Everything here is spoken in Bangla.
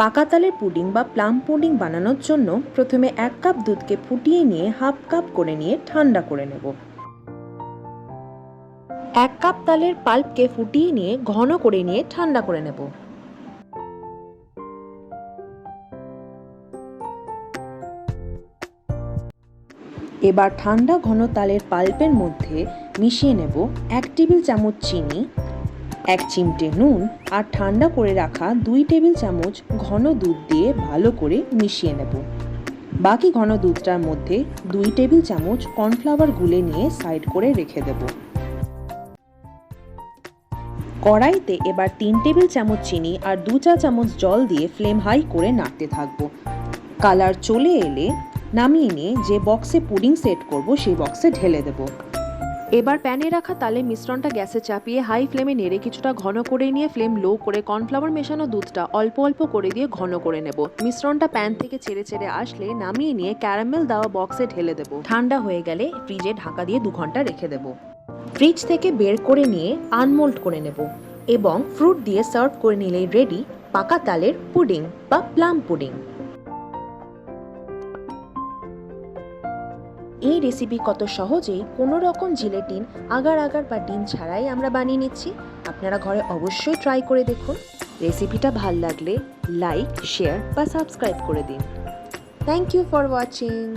পাকা তালের পুডিং বা প্লাম পুডিং বানানোর জন্য প্রথমে এক কাপ দুধকে ফুটিয়ে নিয়ে হাফ কাপ করে নিয়ে ঠান্ডা করে নেব। এক কাপ তালের পাল্পকে ফুটিয়ে নিয়ে ঘন করে নিয়ে ঠান্ডা করে নেব। এবার ঠান্ডা ঘন তালের পাল্পের মধ্যে মিশিয়ে নেব এক টেবিল চামচ চিনি এক চিমটে নুন আর ঠান্ডা করে রাখা দুই টেবিল চামচ ঘন দুধ দিয়ে ভালো করে মিশিয়ে নেব। বাকি ঘন দুধটার মধ্যে দুই টেবিল চামচ কর্নফ্লাওয়ার গুলে নিয়ে সাইড করে রেখে দেব। কড়াইতে এবার তিন টেবিল চামচ চিনি আর দু চা চামচ জল দিয়ে ফ্লেম হাই করে নাড়তে থাকব। কালার চলে এলে নামিয়ে নিয়ে যে বক্সে পুডিং সেট করব সেই বক্সে ঢেলে দেব। এবার প্যানে রাখা তালে মিশ্রণটা গ্যাসে চাপিয়ে হাই ফ্লেমে নেড়ে কিছুটা ঘন করে নিয়ে ফ্লেম লো করে কর্নফ্লাওয়ার মেশানো দুধটা অল্প অল্প করে দিয়ে ঘন করে নেব। মিশ্রণটা প্যান থেকে ছেড়ে ছেড়ে আসলে নামিয়ে নিয়ে ক্যারামেল দেওয়া বক্সে ঢেলে দেব। ঠান্ডা হয়ে গেলে ফ্রিজে ঢাকা দিয়ে দু ঘণ্টা রেখে দেব। ফ্রিজ থেকে বের করে নিয়ে আনমোল্ড করে নেব এবং ফ্রুট দিয়ে সার্ভ করে নিলেই রেডি পাকা তালের পুডিং বা প্লাম পুডিং। এই রেসিপি কত সহজেই কোনো রকম জিলেটিন, আগার আগার বা ডিম ছাড়াই আমরা বানিয়ে নিচ্ছি। আপনারা ঘরে অবশ্যই ট্রাই করে দেখুন। রেসিপিটা ভালো লাগলে লাইক শেয়ার বা সাবস্ক্রাইব করে দিন। Thank you for watching